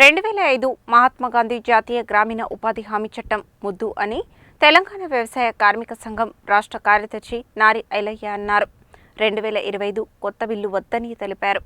రెండు వేల ఐదు మహాత్మాగాంధీ జాతీయ గ్రామీణ ఉపాధి హామీ చట్టం ముద్దు అని తెలంగాణ వ్యవసాయ కార్మిక సంఘం రాష్ట్ర కార్యదర్శి నారి ఐలయ్య అన్నారు. రెండు వేల ఇరవై ఐదు కొత్త బిల్లు వద్దని తెలిపారు.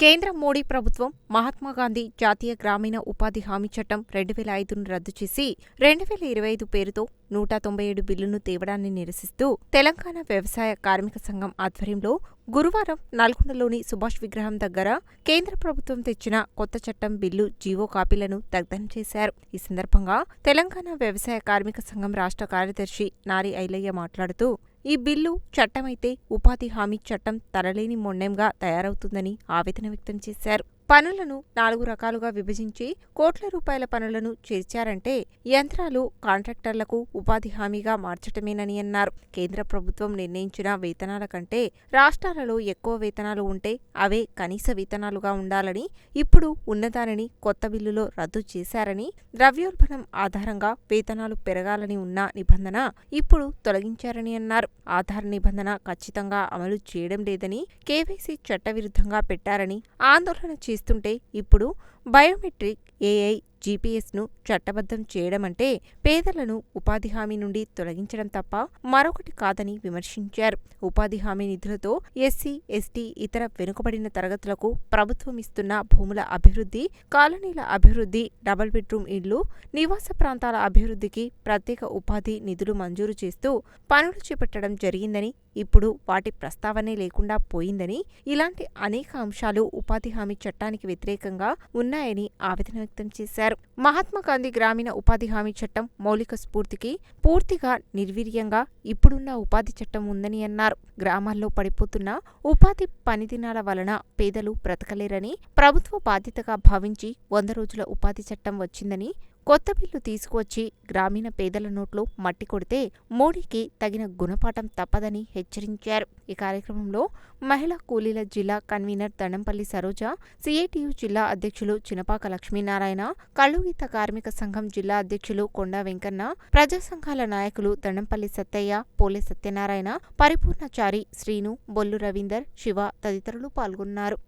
కేంద్ర మోడీ ప్రభుత్వం మహాత్మాగాంధీ జాతీయ గ్రామీణ ఉపాధి హామీ చట్టం రెండు వేల ఐదును రద్దు చేసి రెండు వేల ఇరవై ఐదు పేరుతో నూట తొంభై ఏడు బిల్లును తేవడాన్ని నిరసిస్తూ తెలంగాణ వ్యవసాయ కార్మిక సంఘం ఆధ్వర్యంలో గురువారం నల్గొండలోని సుభాష్ విగ్రహం దగ్గర కేంద్ర ప్రభుత్వం తెచ్చిన కొత్త చట్టం బిల్లు జీవో కాపీలను దగ్ధం చేశారు. ఈ సందర్భంగా తెలంగాణ వ్యవసాయ కార్మిక సంఘం రాష్ట్ర కార్యదర్శి నారి ఐలయ్య మాట్లాడుతూ ఈ బిల్లు చట్టమైతే ఉపాధి హామీ చట్టం తరలేని మొండెంగా తయారవుతుందని ఆవేదన వ్యక్తం చేశారు. పనులను నాలుగు రకాలుగా విభజించి కోట్ల రూపాయల పనులను చేర్చారంటే యంత్రాలు కాంట్రాక్టర్లకు ఉపాధి హామీగా మార్చటమేనని అన్నారు. కేంద్ర ప్రభుత్వం నిర్ణయించిన వేతనాల కంటే రాష్ట్రాలలో ఎక్కువ వేతనాలు ఉంటే అవే కనీస వేతనాలుగా ఉండాలని ఇప్పుడు ఉన్నదానిని కొత్త బిల్లులో రద్దు చేశారని ద్రవ్యోల్బణం ఆధారంగా వేతనాలు పెరగాలని ఉన్న నిబంధన ఇప్పుడు తొలగించారని అన్నారు. ఆధార్ నిబంధన ఖచ్చితంగా అమలు చేయడం లేదని కేవైసీ చట్టవిరుద్ధంగా పెట్టారని ఆందోళన చేస్తుంటే ఇప్పుడు బయోమెట్రిక్ ఏఐ జీపీఎస్ను చట్టబద్ధం చేయడం అంటే పేదలను ఉపాధి హామీ నుండి తొలగించడం తప్ప మరొకటి కాదని విమర్శించారు. ఉపాధి హామీ నిధులతో ఎస్సీ ఎస్టీ ఇతర వెనుకబడిన తరగతులకు ప్రభుత్వం ఇస్తున్న భూముల అభివృద్ధి కాలనీల అభివృద్ధి డబుల్ బెడ్రూమ్ ఇళ్ళు నివాస ప్రాంతాల అభివృద్ధికి ప్రత్యేక ఉపాధి నిధులు మంజూరు చేస్తూ పనులు చేపట్టడం జరిగిందని ఇప్పుడు వాటి ప్రస్తావనే లేకుండా పోయిందని ఇలాంటి అనేక అంశాలు ఉపాధి హామీ చట్టానికి వ్యతిరేకంగా ఉన్నాయని ఆవేదన వ్యక్తం చేశారు. మహాత్మా గాంధీ గ్రామీణ ఉపాధి హామీ చట్టం మౌలిక స్ఫూర్తికి పూర్తిగా నిర్వీర్యంగా ఇప్పుడున్న ఉపాధి చట్టం ఉందని అన్నారు. గ్రామాల్లో పడిపోతున్న ఉపాధి పనిదినాల వలన పేదలు బ్రతకలేరని ప్రభుత్వ బాధ్యతగా భావించి వంద రోజుల ఉపాధి చట్టం వచ్చిందని కొత్త బిల్లు తీసుకువచ్చి గ్రామీణ పేదల నోట్లో మట్టి కొడితే మోడీకి తగిన గుణపాఠం తప్పదని హెచ్చరించారు. ఈ కార్యక్రమంలో మహిళా కూలీల జిల్లా కన్వీనర్ దండంపల్లి సరోజ సిఐటియు జిల్లా అధ్యక్షులు చినపాక లక్ష్మీనారాయణ కళ్ళుగీత కార్మిక సంఘం జిల్లా అధ్యక్షులు కొండా వెంకన్న ప్రజా సంఘాల నాయకులు దండంపల్లి సత్తయ్య పోలే సత్యనారాయణ పరిపూర్ణచారి శ్రీను బొల్లు రవీందర్ శివ తదితరులు పాల్గొన్నారు.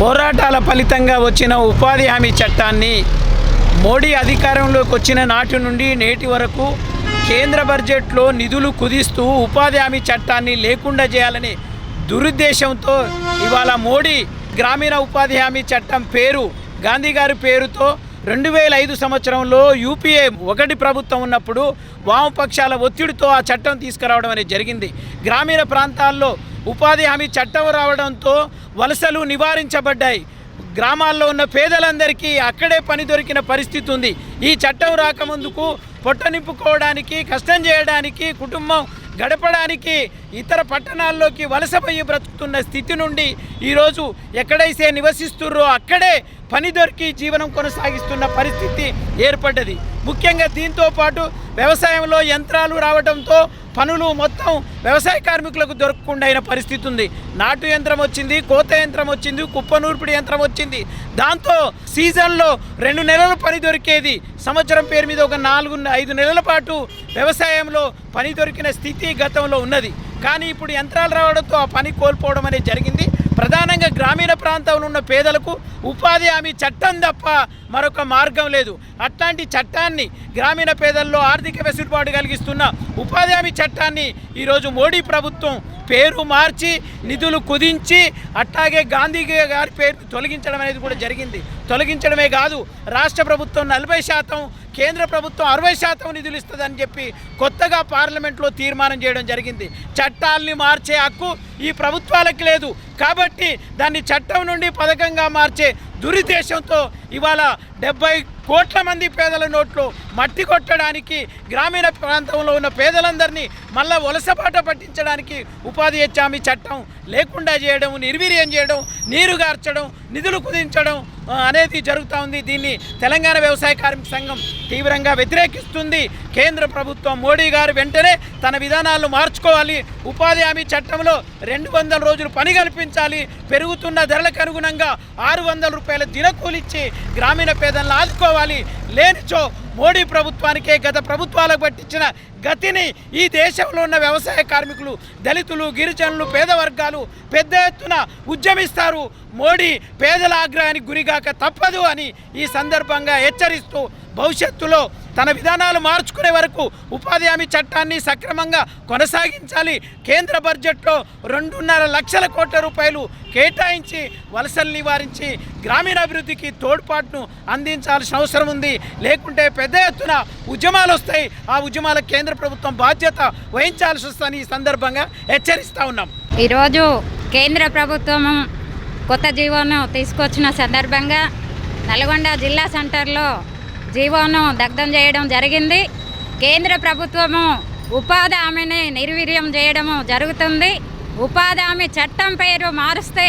పోరాటాల ఫలితంగా వచ్చిన ఉపాధి హామీ చట్టాన్ని మోడీ అధికారంలోకి వచ్చిన నాటి నుండి నేటి వరకు కేంద్ర బడ్జెట్లో నిధులు కుదిస్తూ ఉపాధి హామీ చట్టాన్ని లేకుండా చేయాలని దురుద్దేశంతో ఇవాళ మోడీ గ్రామీణ ఉపాధి హామీ చట్టం పేరు గాంధీ గారి పేరుతో రెండు వేల ఐదు సంవత్సరంలో యూపీఏ ఒకటి ప్రభుత్వం ఉన్నప్పుడు వామపక్షాల ఒత్తిడితో ఆ చట్టం తీసుకురావడం అనేది జరిగింది. గ్రామీణ ప్రాంతాల్లో ఉపాధి హామీ చట్టం రావడంతో వలసలు నివారించబడ్డాయి. గ్రామాల్లో ఉన్న పేదలందరికీ అక్కడే పని దొరికిన పరిస్థితి ఉంది. ఈ చట్టం రాకముందుకు పొట్ట నింపుకోవడానికి కష్టం చేయడానికి కుటుంబం గడపడానికి ఇతర పట్టణాల్లోకి వలసపోయి బ్రతుకుతున్న స్థితి నుండి ఈరోజు ఎక్కడైతే నివసిస్తుర్రో అక్కడే పని దొరికి జీవనం కొనసాగిస్తున్న పరిస్థితి ఏర్పడ్డది. ముఖ్యంగా దీంతో పాటు వ్యవసాయంలో యంత్రాలు రావడంతో పనులు మొత్తం వ్యవసాయ కార్మికులకు దొరకకుండా అయిన పరిస్థితి ఉంది. నాటు యంత్రం వచ్చింది కోత యంత్రం వచ్చింది కుప్ప నూర్పిడి యంత్రం వచ్చింది. దాంతో సీజన్లో రెండు నెలల పని దొరికేది. సంవత్సరం పేరు మీద ఒక నాలుగు ఐదు నెలల పాటు వ్యవసాయంలో పని దొరికిన స్థితి గతంలో ఉన్నది. కానీ ఇప్పుడు యంత్రాలు రావడంతో ఆ పని కోల్పోవడం అనేది జరిగింది. ప్రధానంగా గ్రామీణ ప్రాంతంలో ఉన్న పేదలకు ఉపాధి హామీ చట్టం తప్ప మరొక మార్గం లేదు. అట్లాంటి చట్టాన్ని గ్రామీణ పేదల్లో ఆర్థిక వెసులుబాటు కలిగిస్తున్న ఉపాధి హామీ చట్టాన్ని ఈరోజు మోడీ ప్రభుత్వం పేరు మార్చి నిధులు కుదించి అట్లాగే గాంధీ గారి పేరు తొలగించడం అనేది కూడా జరిగింది. తొలగించడమే కాదు రాష్ట్ర ప్రభుత్వం నలభై శాతం కేంద్ర ప్రభుత్వం అరవై శాతం నిధులు ఇస్తుందని చెప్పి కొత్తగా పార్లమెంట్లో తీర్మానం చేయడం జరిగింది. చట్టాల్ని మార్చే హక్కు ఈ ప్రభుత్వాలకు లేదు. కాబట్టి దాన్ని చట్టం నుండి పథకంగా మార్చే దురుద్దేశంతో ఇవాళ డెబ్బై కోట్ల మంది పేదల నోట్లు మట్టి కొట్టడానికి గ్రామీణ ప్రాంతంలో ఉన్న పేదలందరినీ మళ్ళా వలసపాట పట్టించడానికి ఉపాధి హామీ చట్టం లేకుండా చేయడం నిర్వీర్యం చేయడం నీరు గార్చడం నిధులు కుదించడం అనేది జరుగుతూ ఉంది. దీన్ని తెలంగాణ వ్యవసాయ కార్మిక సంఘం తీవ్రంగా వ్యతిరేకిస్తుంది. కేంద్ర ప్రభుత్వం మోడీ గారు వెంటనే తన విధానాలను మార్చుకోవాలి. ఉపాధి హామీ చట్టంలో రెండు వందల రోజులు పని కల్పించాలి. పెరుగుతున్న ధరలకు అనుగుణంగా ఆరు వందల రూపాయల దినకూలిచ్చి గ్రామీణ పేదలను ఆదుకోవాలి. లేనిచో మోడీ ప్రభుత్వానికే గత ప్రభుత్వాలకు పట్టించిన గతిని ఈ దేశంలో ఉన్న వ్యవసాయ కార్మికులు దళితులు గిరిజనులు పేద వర్గాలు పెద్ద ఎత్తున ఉద్యమిస్తారు. మోడీ పేదల ఆగ్రహానికి గురిగాక తప్పదు అని ఈ సందర్భంగా హెచ్చరిస్తూ భవిష్యత్తులో తన విధానాలు మార్చుకునే వరకు ఉపాధి హామీ చట్టాన్ని సక్రమంగా కొనసాగించాలి. కేంద్ర బడ్జెట్లో రెండున్నర లక్షల కోట్ల రూపాయలు కేటాయించి వలసలు నివారించి గ్రామీణాభివృద్ధికి తోడ్పాటును అందించాల్సిన అవసరం ఉంది. లేకుంటే పెద్ద ఎత్తున ఉద్యమాలు వస్తాయి. ఆ ఉద్యమాలకు కేంద్ర ప్రభుత్వం బాధ్యత వహించాల్సి వస్తుందని ఈ సందర్భంగా హెచ్చరిస్తూ ఉన్నాం. ఈరోజు కేంద్ర ప్రభుత్వము కొత్త జీవోను తీసుకొచ్చిన సందర్భంగా నల్గొండ జిల్లా సెంటర్లో జీవోను దగ్ధం చేయడం జరిగింది. కేంద్ర ప్రభుత్వము ఉపాధి హామీని నిర్వీర్యం చేయడము జరుగుతుంది. ఉపాధి హామీ చట్టం పేరు మారుస్తే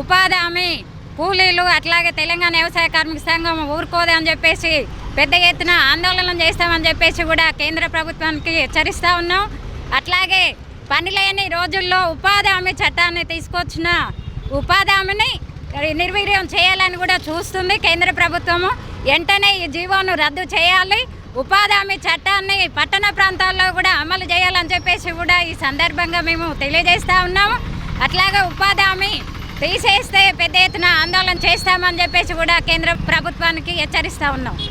ఉపాధి హామీ కూలీలు అట్లాగే తెలంగాణ వ్యవసాయ కార్మిక సంఘం ఊరుకోదు అని చెప్పేసి పెద్ద ఎత్తున ఆందోళన చేస్తామని చెప్పేసి కూడా కేంద్ర ప్రభుత్వానికి హెచ్చరిస్తూ ఉన్నాం. అట్లాగే పని లేని రోజుల్లో ఉపాధి హామీ చట్టాన్ని తీసుకొచ్చిన ఉపాధి హామీని నిర్వీర్యం చేయాలని కూడా చూస్తుంది కేంద్ర ప్రభుత్వము. వెంటనే ఈ జీవోను రద్దు చేయాలి. ఉపాధి హామీ చట్టాన్ని పట్టణ ప్రాంతాల్లో కూడా అమలు చేయాలని చెప్పేసి కూడా ఈ సందర్భంగా మేము తెలియజేస్తూ ఉన్నాము. అట్లాగే ఉపాధి హామీ తీసేస్తే పెద్ద ఎత్తున ఆందోళన చేస్తామని చెప్పేసి కూడా కేంద్ర ప్రభుత్వానికి హెచ్చరిస్తూ ఉన్నాం.